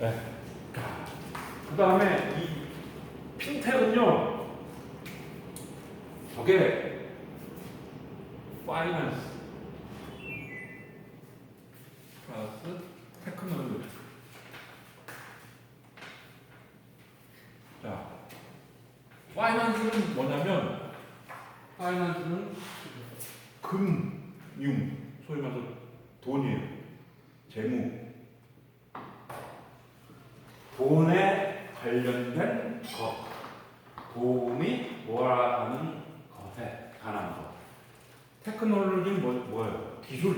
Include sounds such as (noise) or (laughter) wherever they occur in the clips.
네. 그 다음에 이 핀텍은요, 저게 파이낸스 플러스 테크놀로지. 자, 파이낸스는 뭐냐면, 파이낸스는 금융, 소위 말해서 돈이에요. 재무. 돈에 관련된 것. 돈이 뭐라는 것에 관한 것. 테크놀로지는 뭐, 뭐예요? 기술.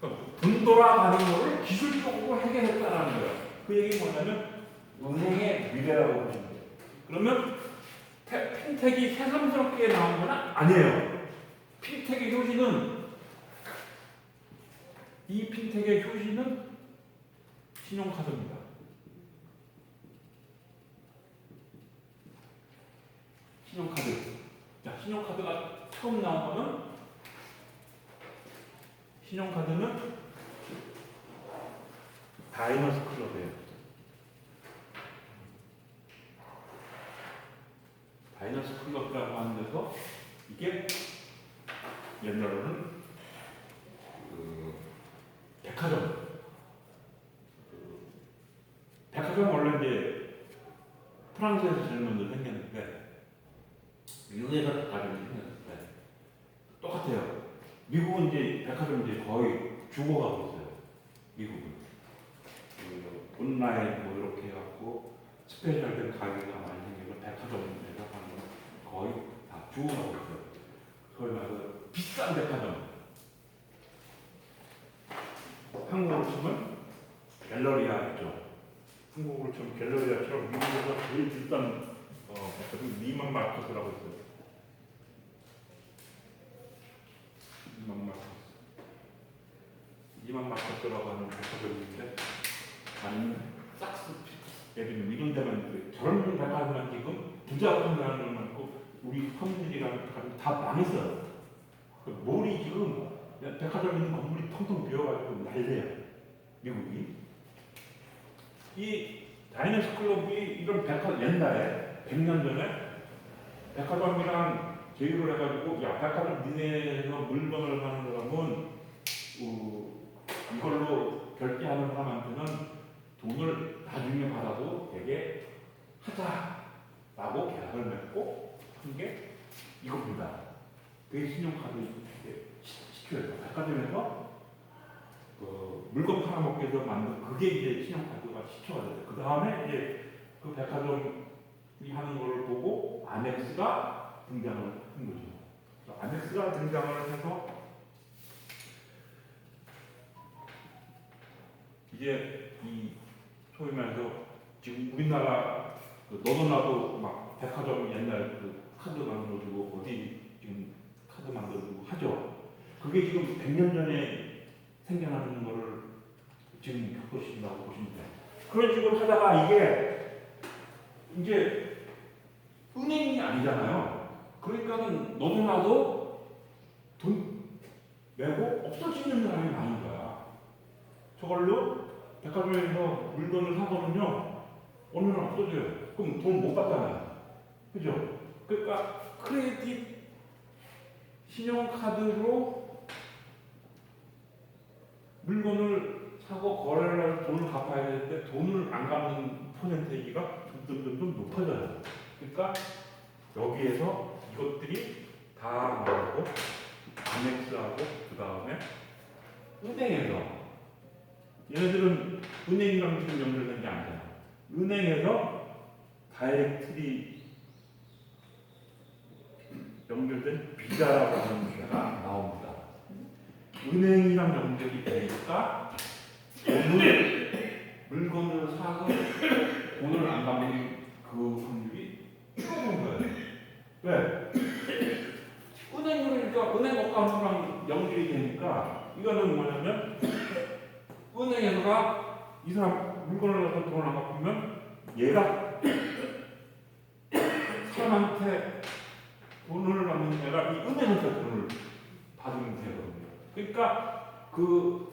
그러니까 돈 돌아가는 거를 기술적으로 해결했다는 거예요. 그 얘기 뭐냐면 은행의 미래라고 보시면 돼요. 그러면 테- 핀텍이 새삼스럽게 나온 건 아니에요. 핀텍의 효시는 이 핀텍의 효시는 신용카드입니다. 신용카드. 자, 신용카드가 처음 나온 거는 신용카드는 다이너스 클럽이에요. 다이너스 클럽이라고 하는 데서 이게 옛날에는 그 백화점 그 백화점 원래 이제 프랑스에서 먼저 생겼는데 미국에서 백화점이 생겼는데 똑같아요. 미국은 이제 백화점 이제 거의 죽어가고 있어요. 미국은 그 온라인 뭐 이렇게 해갖고 스페셜된 가게가 많이 생기고 하는 건 거의 다 죽어가고 있어요. 소위 말해서 비싼 백화점. 한국으로 치면 갤러리아 있죠. 한국으로 치면 갤러리아처럼 미국에서 제일 비싼 어, 리만 마켓이라고 있어요. 리만 마켓. 리만 마켓이라고 하는 백화점인데 아니면 삭스 피크스 예비는 이런 데만 있어요. 저런 백화점만 지금 부자분이라는 건 많고 우리 서민들이라는 백화점 다 망했어요. 그 몰이 지금 백화점 있는 건물이 텅텅 비어가지고 난리야. 미국이. 이 다이너스 클럽이 이런 백화 옛날에 100년 전에 백화점이랑 제휴를 해가지고 야 백화점 니네에서 물건을 사는 사람은 어, 이걸로 결제하는 사람한테는 돈을 나중에 받아도 되게 하자라고 계약을 맺고 한 게 이겁니다. 그게 신용카드 시초예요. 백화점에서 그 물건 팔아먹기 위해서 만든 그게 이제 신용카드가 시초가 돼요. 그 다음에 이제 그 백화점이 하는 걸 보고 아넥스가 등장을 한 거죠. 아넥스가 등장을 해서 이제 이 소위 말해서 지금 우리나라 그 너도 나도 막 백화점 옛날 그 카드 만들어주고 어디 지금 카드 만들어주고 하죠. 그게 지금 100년 전에 생겨나는 거를 지금 겪으신다고 보시면 돼요. 그런 식으로 하다가 이게 이제 은행이 아니잖아요. 그러니까는 너도 나도 돈 내고 없어지는 사람이 많은 거야. 저걸로 백화점에서 물건을 사거든요. 어느 날 없어져요. 그럼 돈 못 받잖아요. 그죠? 그러니까 크레딧 신용카드로 물건을 사고 거래를 해서 돈을 갚아야 되는데 돈을 안 갚는 퍼센테이지가 점점점점 높아져요. 그러니까 여기에서 이것들이 다 뭐라고 아넥스하고 그 다음에 은행에서 얘네들은 은행이랑 지금 연결된 게 아니잖아. 은행에서 다이렉트리 연결된 비자라고 하는 게가 나옵니다. 은행이랑 연결이 되니까 돈을 물건을 사서 돈을 안 갚는 그 확률이 줄어든 거예요. 왜? 은행이니까 은행 어카운트랑 연결이 되니까 이거는 뭐냐면 은행에서가 이 사람 물건을 갖서 돈을 안 갚으면 얘가 사람한테 돈을 받는 애가 이 은행한테 돈을 받으면 되거든요. 그러니까 그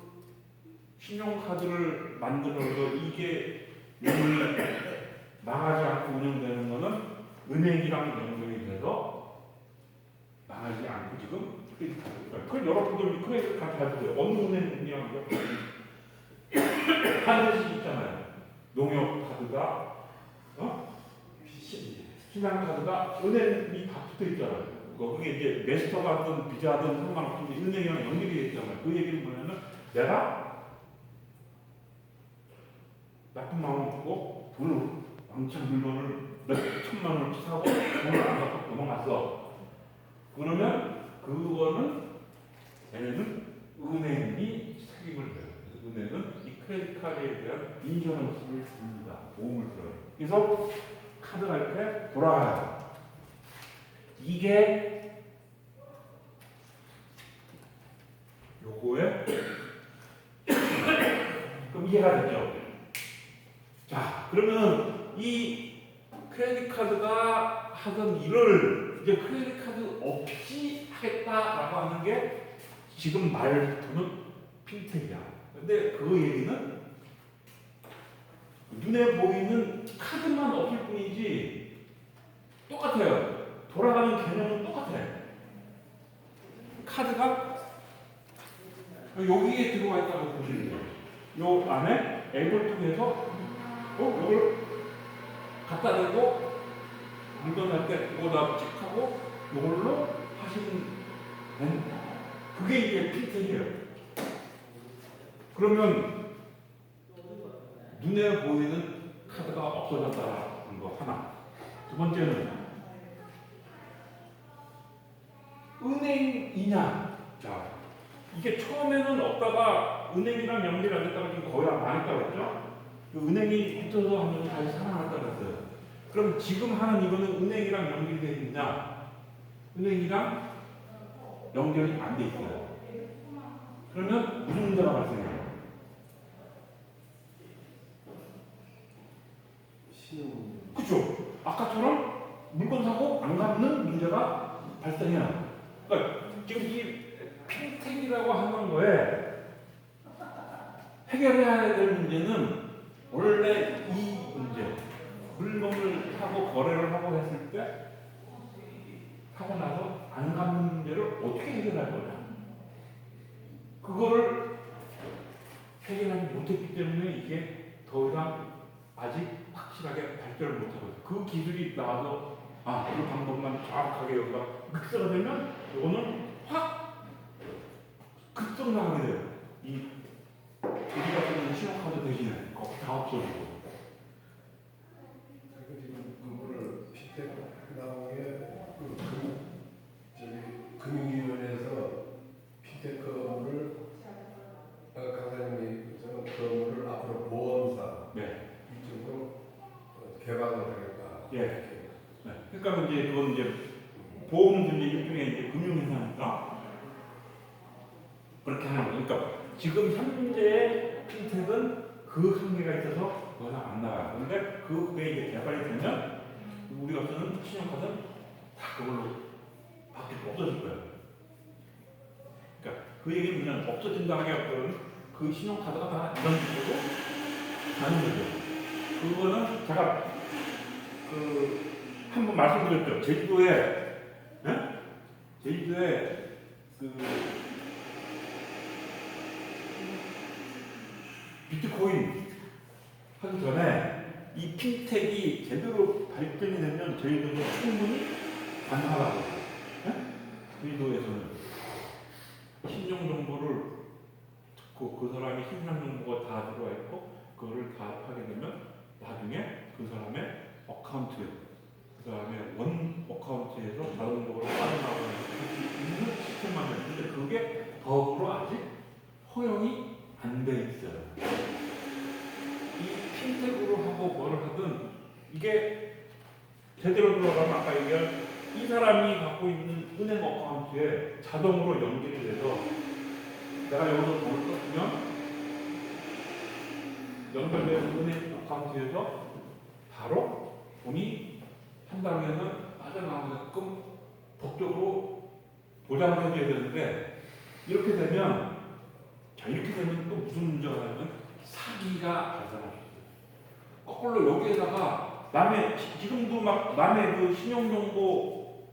신용카드를 만들어서 이게 운영이 망하지 않고 운영되는 거는 은행이랑 연결이 돼서 망하지 않고 지금. 그걸 여러분들 크레딧 카드 잘 보세요. 어느 은행이랑 하늘시 있잖아요. 농협 카드가 어? 시- 신한 카드가 은행이 다 붙어 있잖아요. 그게 이제 메스터가든 비자든 상관없이 은행이랑 연결이 돼 있잖아요. 그 얘기는 뭐냐면 내가 나쁜 마음 먹고 돈을 왕창 물건을 몇 천만 원을 사고 돈을 안 갖고 넘어갔어. 그러면 그거는 얘네는 은행이 책임을 져요. 은행은 이 크레딧 카드에 대한 인슈런스를 줍니다. 보험을 들어요. 그래서 카드가 이렇게 돌아가요. 이게 요거에 (coughs) 그럼 이해가 됐죠? 자, 그러면 이 크레딧 카드가 하던 일을 이제 크레딧 카드 없이 하겠다라고 하는 게 지금 말투는 핀텍이야. 근데 그 얘기는 눈에 보이는 카드만 없을 뿐이지 똑같아요. 돌아가는 개념은 똑같아요. 카드가 여기에 들어와 있다고 보시면 돼요. 요 안에 앱을 통해서 어, 이걸 갖다 대고 물건 할때 이거다 찍하고 이걸로 하시는 건 그게 이제 필터예요. 그러면 눈에 보이는 카드가 없어졌다는 거 하나. 두 번째는 은행이냐. 자, 이게 처음에는 없다가 은행이랑 연결이 안 됐다가 지금 거의 다 망했다고 했죠? 그 은행이 붙어서 하면 다시 살아났다고 했어요. 그럼 지금 하는 이거는 은행이랑 연결이 돼 있냐? 은행이랑 연결이 안 돼 있어요. 그러면 무슨 문제가 발생해요? 그죠? 아까처럼 물건 사고 안 갚는 문제가 발생해요. 그러니까 지금 이 핀텍이라고 하는 거에 해결해야 될 문제는 원래 이 문제 물건을 사고 거래를 하고 했을 때 하고 나서 안 갚는 문제를 어떻게 해결할 거냐 그거를 해결하지 못했기 때문에 이게 더 이상 아직 확실하게 발전을 못하고. 그 기술이 나와서 아, 그 방법만 정확하게 여기가 극성가 되면 이거는 확 극성 나가게 돼요. 이 우리가 쓰는 신용카드 대신에 없어지고. 그리고 지금 그거를 피텍 나온 게그 저기 금융위원회에서 피텍 건물을 아까 강사님이 저 건물을 앞으로 보험사 네. 이쪽으로 어, 개방을 하겠다. 예. 이렇게. 네. 그러니까 이제 그건 이제 보험도 이제 일종의 이제 금융회사니까 그렇게 하는 거예요. 그러니까 지금 현재 핀텍은 그 한계가 있어서 더 이상 안 나가요. 그런데 그게 이제 개발이 되면 우리가 쓰는 신용카드는 다 그걸로 바뀔 거 없어질 거예요. 그러니까 그 얘기는 그냥 없어진다는 게 없거든. 그 신용카드가 다 이런 식으로 가는 거죠. 그거는 제가 그 한 번 말씀드렸죠. 제주도에 네? 제주도에 그 비트코인 하기 전에 이 핀텍이 제대로 발전이 되면 저희들은 충분히 가능하다고 네? 제주도에서는 신용 정보를 듣고 그 사람이 신상 정보가 다 들어와 있고 그거를 다 하게 되면 나중에 그 사람의 어카운트 그 다음에 원 어카운트에서 자동적으로 빠져나오는 수 있는 시스템만 있는데 그게 법으로 아직 허용이 안 돼 있어요. 이 핀텍으로 하고 뭐를 하든 이게 제대로 들어가면 아까 얘기한 이 사람이 갖고 있는 은행 어카운트에 자동으로 연결이 돼서 내가 여기서 돈을 썼으면 연결된 은행 어카운트에서 바로 돈이 한 달에는 빠져나오게끔 법적으로 보장을 해줘야 되는데 이렇게 되면 자 이렇게 되면 또 무슨 문제가 나냐면 사기가 있어요. 거꾸로 여기에다가 남의 지- 지금도 막 남의 그 신용정보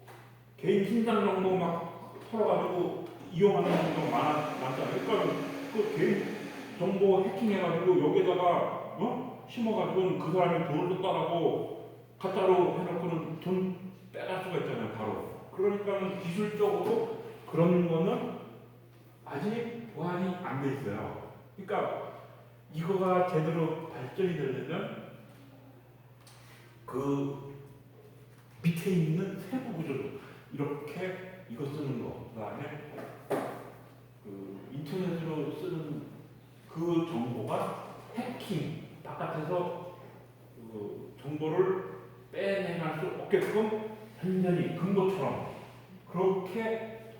개인 신상 정보 막 털어가지고 이용하는 경우가 많아 많잖아요. 그러니까 그 개인 정보 해킹해가지고 여기다가 어 심어가지고 그 사람이 돈을 또 따라고 가짜로 해놓고는 돈 빼갈 수가 있잖아요. 바로. 그러니까 기술적으로 그런 거는 아직 보완이 안 돼 있어요. 그러니까 이거가 제대로 발전이 되려면 그 밑에 있는 세부 구조도 이렇게 이거 쓰는 거, 그다음에 그 인터넷으로 쓰는 그 정보가 해킹 바깥에서 그 정보를 빼내갈 수 없게끔 완전히 근거처럼 그렇게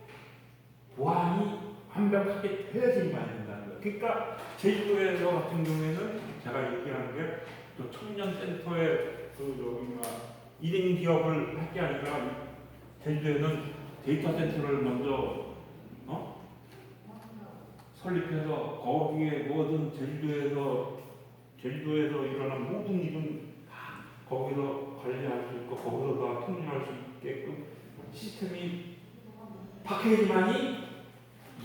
보안이 완벽하게 많이 된다는 거예요. 그러니까 제주도에서 같은 경우에는 제가 얘기하는 게그 청년센터에 그 여기 막 1인 기업을 할 게 아니라 제주도에는 데이터 센터를 먼저 어? 설립해서 거기에 모든 제주도에서 제주도에서 일어난 모든 일은 다 거기서 관리할 수 있고 거기서 다 통일할 수 있게끔 시스템이 박혀야지만이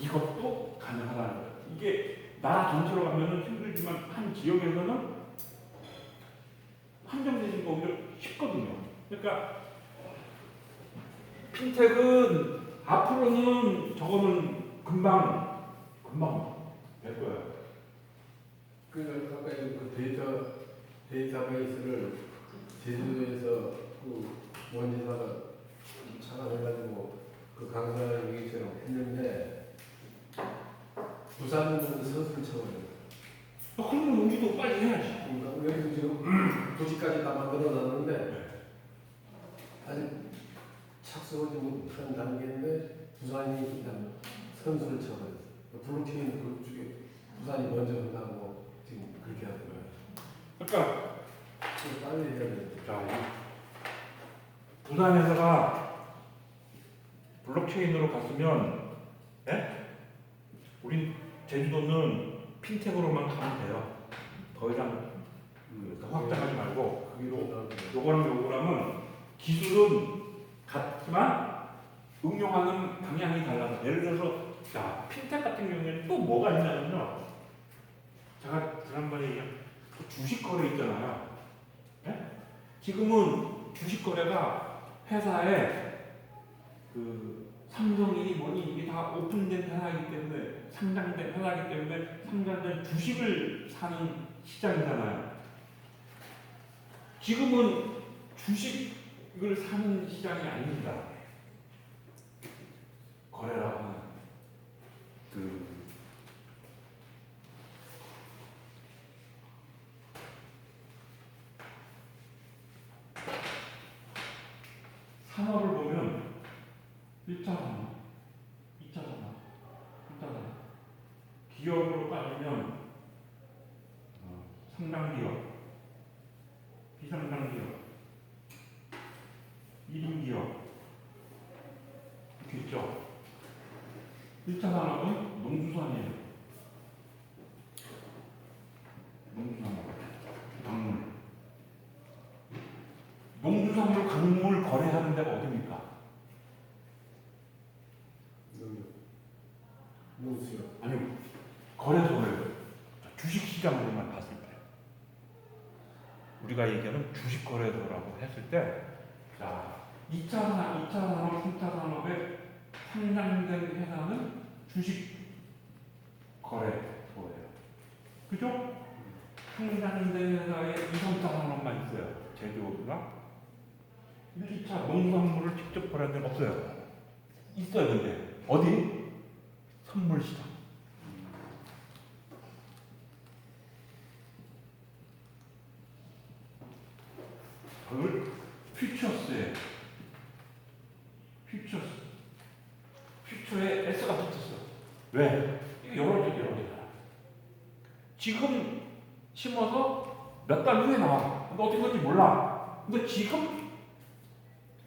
이것도 가능하다는 거예요. 이게 나라 전체로 가면은 힘들지만 한 지역에서는 한정되는 거 오히려 쉽거든요. 그러니까 핀텍은 앞으로는 저거는 금방 금방 될 거예요. 그 가까이 그 데이터 데이터베이스를 제주도에서 그 원지사가 찾아내가지고 그 강사를 얘기처럼 했는데 부산은 서술 쳐버려요. 어, 그러면 우리도 빨리 해야지. 그러니까 여기도 지금 (clears throat) 부지까지 다 만들어 놨는데 아직 착수하지 못한 단계인데 부산이 일단 선수를 쳐버렸어요. 블록체인 그쪽에 부산이 먼저 한다고 지금 그렇게 하더라고요. 그러니까 빨리 해야 돼요. 자, 이 부산에서가 블록체인으로 갔으면, 예? 우린 제주도는 핀텍으로만 가면 돼요. 더 이상 그, 더 확장하지 말고 거기로 나오고 요거랑 요거랑은 기술은 같지만 응용하는 방향이 달라서 예를 들어서 자 핀텍 같은 경우에는 또 뭐가 있냐면요. 제가 지난번에 얘기한 그 주식 거래 있잖아요. 예? 지금은 주식 거래가 회사에 그 삼성이 뭐니 이게 다 오픈된 회사이기 때문에 상장된 회사이기 때문에 상장된 주식을 사는 시장이잖아요. 지금은 주식을 사는 시장이 아닙니다. 거래라고 하는 그 산업을 보면 1차 산업, 2차 산업, 3차 산업 기업으로 따지면 어, 상당 기업, 비상장 기업, 1인 기업 이렇게 있죠. 1차 산업은 농수산이에요. 농수산업, 강물. 농수산물, 강물 거래하는 데가 어딥니까? 농수요. 아니, 거래소를 주식 시장으로만 봤을 때 우리가 얘기하는 주식 거래소라고 했을 때 자, 2차 산업, 2차 산업, 3차 산업에 상장된 회사는 주식 거래소예요. 그죠? 상장된 회사에 2, 3차 산업만 있어요. 제조업이나 1, 2차 농산물을 직접 거래하는 데는 없어요. 있어요, 근데. 어디? 선물 시장. 그걸 퓨처스에 퓨처스 퓨처에 S가 붙었어. 왜? 개 여러 개잖아. 지금 심어서 몇 달 후에 나와. 근데 어떻게 될지 몰라. 근데 지금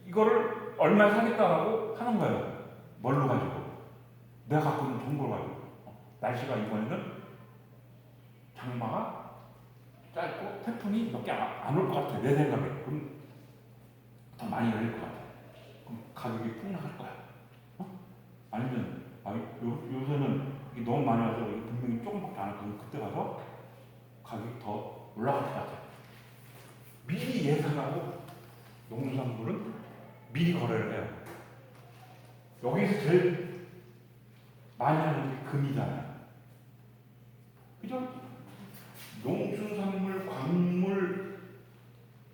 이거를 얼마에 사겠다라고 하는 거예요. 뭘로 가지고? 내가 갖고 있는 정보를 가지고. 어, 날씨가 이번에는 장마가 짧고 태풍이 몇 개 안 올것 같아 내 생각에 그럼 더 많이 열릴 것 같아. 그럼 가격이 폭락할 거야. 어? 아니면 아, 요, 요새는 너무 많이 와서 분명히 조금밖에 안 왔거든. 그때 가서 가격이 더 올라갈 것 같아. 미리 예상하고 농수산물은 미리 거래를 해요. 여기서 제일 많이 하는 게 금이잖아요. 그죠? 농수산물, 광물,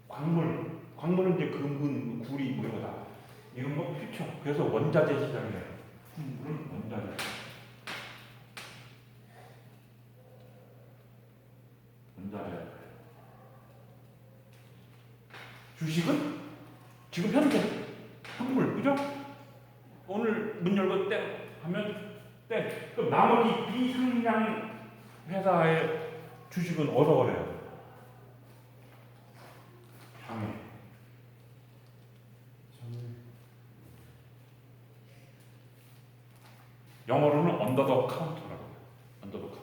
광물, 광물은 이제 금분, 구리 뭐 이런 거다. 이런 거 필요. 그래서 원자재 시장이에요. 물은 원자재. 원자재. 주식은 지금 현재 현물, 그죠? 오늘 문 열고 땡 하면 땡. 그럼 나머지 비상량 회사의 주식은 어디서 거래요? 장에. 영어로는 언더 더 카운터라고 해요. 언더 더 카운터.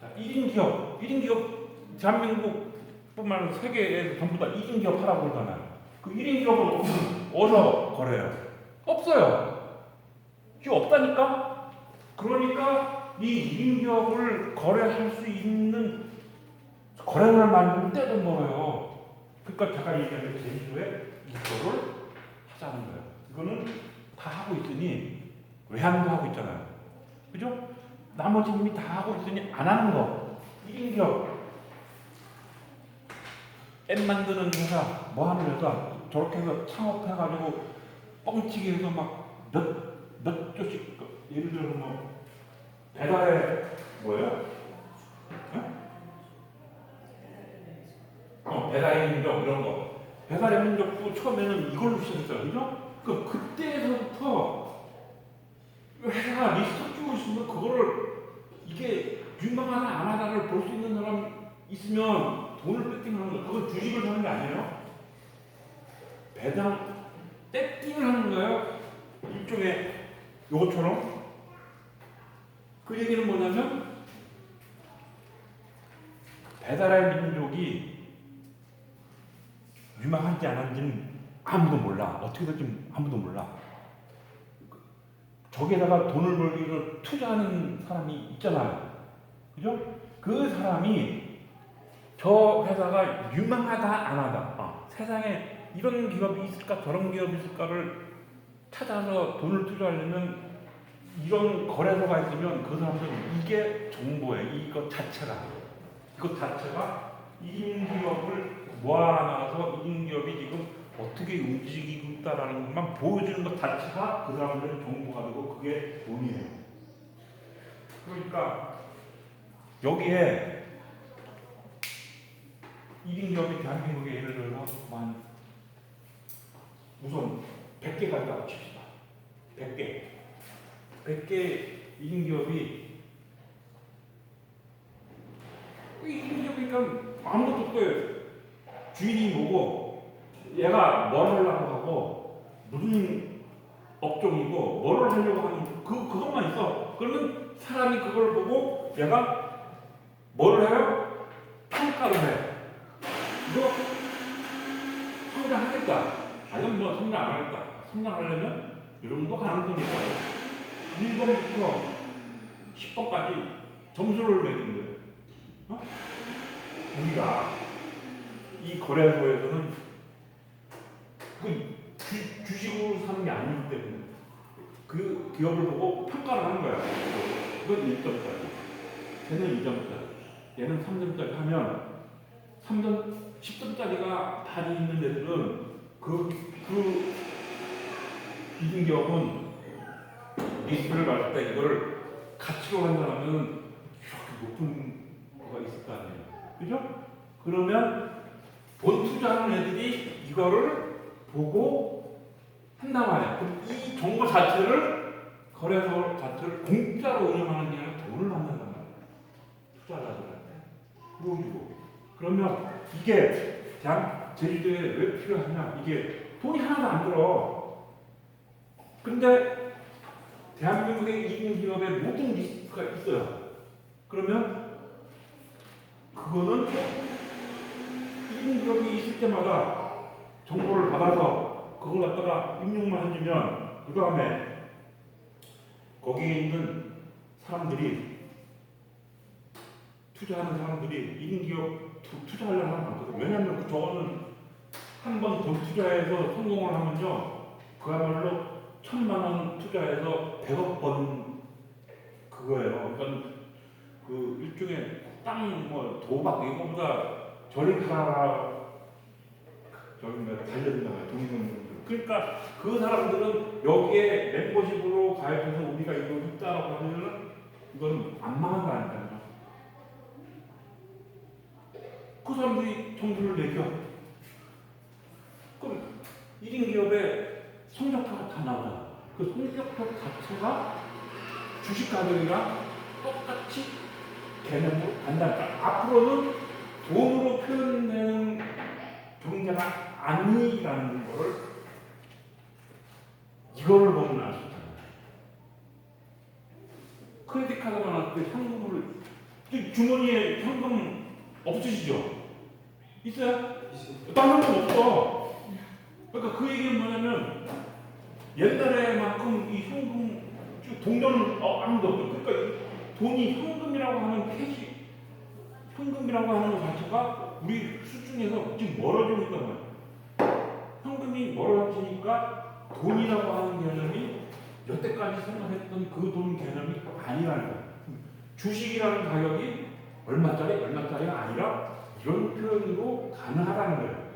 자, 1인 기업, 1인 기업 대한민국뿐만 아니라 세계에서 전부 다 1인 기업 하라고 그러잖아요. 그 1인 기업은 어디서, 거래해요? 없어요. 지금 없다니까? 그러니까 이 1인 기업을 거래할 수 있는 거래를 만드는 때도 멀어요. 그러니까 제가 얘기하는 제주도에 이거를 하자는 거예요. 이거는 다 하고 있으니 외환도 하고 있잖아요. 그죠? 나머지 이미 다 하고 있으니 안 하는 거. 1인 기업. 앱 만드는 회사, 뭐 하는 회사, 저렇게 해서 창업해가지고 뻥치기 해서 막 몇, 몇 조씩, 그 예를 들어서 뭐, 배달의, 뭐예요? 어, 배달의 민족 이런 거. 배달의 민족도 처음에는 이걸로 시작했어요. 그죠? 그, 그때에서부터 회사가 리스트 주고 있으면 그거를 이게 유망하나 안 하나를 볼 수 있는 사람 있으면 돈을 배팅하는 거. 그건 주식을 사는 게 아니에요. 배당 배팅을 하는 거예요. 일종의 요것처럼. 그 얘기는 뭐냐면 배달의 민족이 유망한지 안 한지는 아무도 몰라. 어떻게 될지 아무도 몰라. 저기에다가 돈을 벌기 위해서 투자하는 사람이 있잖아요. 그죠? 그 사람이 저 회사가 유망하다 안 하다. 아, 세상에 이런 기업이 있을까 저런 기업이 있을까를 찾아서 돈을 투자하려면 이런 거래소가 있으면 그 사람들은 이게 정보예요. 이것 자체가. 이것 자체가 1인 기업을 모아놔서 1인 기업이 지금 어떻게 움직이고 있다라는 것만 보여주는 것 자체가 그 사람들의 정보가 되고 그게 돈이에요. 그러니까 여기에 1인 기업이 대한민국에 예를 들어서 만 우선 100개 가 있다고 칩시다. 100개. 100개 1인 기업이 1인 기업이니까 아무것도 없어요. 주인이 뭐고 얘가 뭘 하려고 하고 무슨 업종이고 뭘 하려고 하는 그 그것만 있어. 그러면 사람이 그걸 보고 얘가 뭘 해요? 평가를 해. 이거 성장하겠다. 아니면 뭐 성장 안 하겠다. 성장하려면 이런 거 가능성이 있어요. 1번부터 10번까지 점수를 매기는 거예요. 어? 우리가 이 거래소에서는 그 주, 주식으로 사는 게 아니기 때문에 그 기업을 보고 평가를 하는 거야. 이건 1점짜리, 얘는 2점짜리, 얘는 3점짜리 하면 3점, 10점짜리가 많이 있는 애들은 그, 그 기준 기업은 리스트를 봤을 때 이거를 가치로 한다면 이렇게 높은 거가 있을 거 아니에요. 그죠? 그러면 돈 투자하는 애들이 이거를 보고 한단 말이야. 이 정보 자체를 거래소 자체를 공짜로 운영하는 게 아니라 돈을 받는단 말이야. 투자자들한테 보여주고. 그러면 이게 대한 제주도에 왜 필요하냐? 이게 돈이 하나도 안 들어. 근데 대한민국의 2인 기업의 모든 리스크가 있어요. 그러면 그거는 1인 기업이 있을 때마다 정보를 받아서 그걸 갖다가 입력만 해주면 그 다음에 거기에 있는 사람들이 투자하는 사람들이 1인 기업 투- 투자하려는 사람 많거든. 왜냐하면 그 저거는 한 번 돈 투자해서 성공을 하면요. 그야말로 천만 원 투자해서 100억 번 그거예요. 그러니까 그 일종의 땅 뭐 도박 이거보다 저리 가라 뭐 달려든다고요. 분들. 그러니까 그 사람들은 여기에 멤버십으로 가입해서 우리가 이거 했다라고 하면은 이건 안 망한다니까요. 그 사람들이 정보를 내겨. 그럼 1인 기업의 성적표가 다 나와요. 그 성적표 자체가 주식 가격이랑 똑같이 개념으로 간다. 그러니까 앞으로는 돈으로 표현되는 경제가 아니라는 거를 이거를 보면 알 수 있잖아요. 크레딧 카드가 나올 때 현금을 이 주머니에 현금 없으시죠? 있어요? 다른 건 없어. 그러니까 그 얘기는 뭐냐면 옛날에만큼 이 현금 쭉 동전 어, 아무도 없어. 그러니까 이 돈이 현금이라고 하는 캐시 현금이라고 하는 것 자체가 우리 수준에서 지금 멀어지고 있단 말이야. 현금이 멀어지니까 돈이라고 하는 개념이 여태까지 생각했던 그 돈 개념이 아니라는 거야. 주식이라는 가격이 얼마짜리 얼마짜리가 아니라 이런 표현으로 가능하다는 거예요.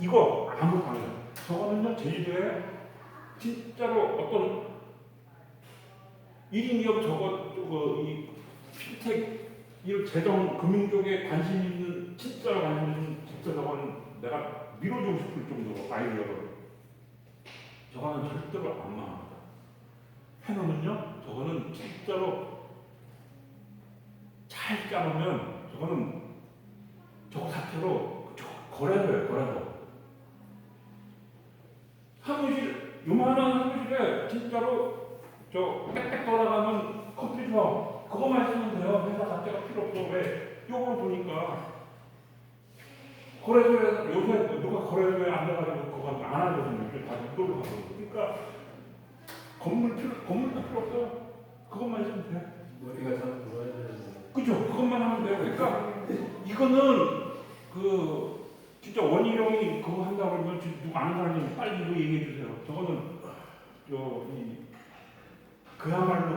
이거 아무 관계. 저거는요 제주도에 진짜로 어떤 1인 기업 저거 저거 이 필텍 이 재정 금융 쪽에 관심 있는 진짜 관심 있는 저거는 내가 밀어주고 싶을 정도로 아이디어를 저거는 절대로 안 망합니다. 해놓으면요 저거는 진짜로 잘 짜놓으면 저거는 저거 자체로 저 거래소예요 거래소. 사무실 요만한 사무실에 진짜로 저 빽빽 돌아가는 컴퓨터 그거만 없어. 왜? 요걸 보니까 거래소에 요새 누가 거래소에 앉아가지고 그거 안 하거든요. 다 이걸로 하고. 그러니까 건물 필요 건물도 필요 없어요. 그것만 있으면 돼. 머리가 참 돌아야 되는데. 그죠? 그것만 하면 돼요. 그러니까 이거는 그 진짜 원희룡이 그거 한다고 그러면 누구 아는 사람이 빨리 이거 얘기해 주세요. 저거는 저이 그야말로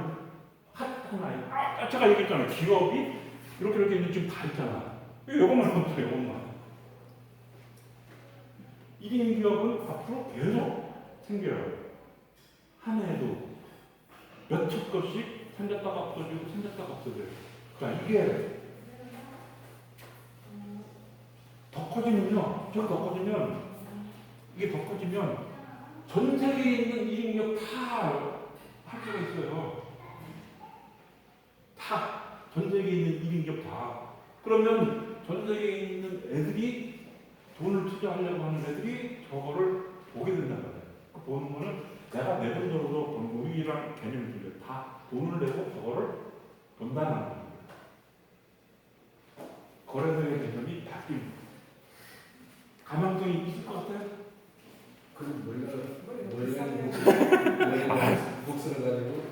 핫한 아이. 아, 제가 얘기했잖아요. 기업이 이렇게 이렇게 지금 다 있잖아. 이것만 돼요. 이것만. 1인 기업은 앞으로 계속 생겨요. 한 해도 몇천 건씩 생겼다가 없어지고 생겼다가 없어져요. 그러니까 이게 더 커지면요. 저더 커지면 이게 더 커지면 전 세계에 있는 1인 기업 다할 수가 있어요. 다 전 세계에 있는 일인격 다. 그러면 전 세계에 있는 애들이 돈을 투자하려고 하는 애들이 저거를 보게 된다는 거예요. 그 보는 거는 내가 내 돈으로도 보는 우리랑 개념이 틀려요. 다 돈을 내고 저거를 본다는 거예요. 거래소의 개념이 바뀝니다. 가망성이 있을 것 같아요? 그럼 머리가, 머리가, 목소리 가지고.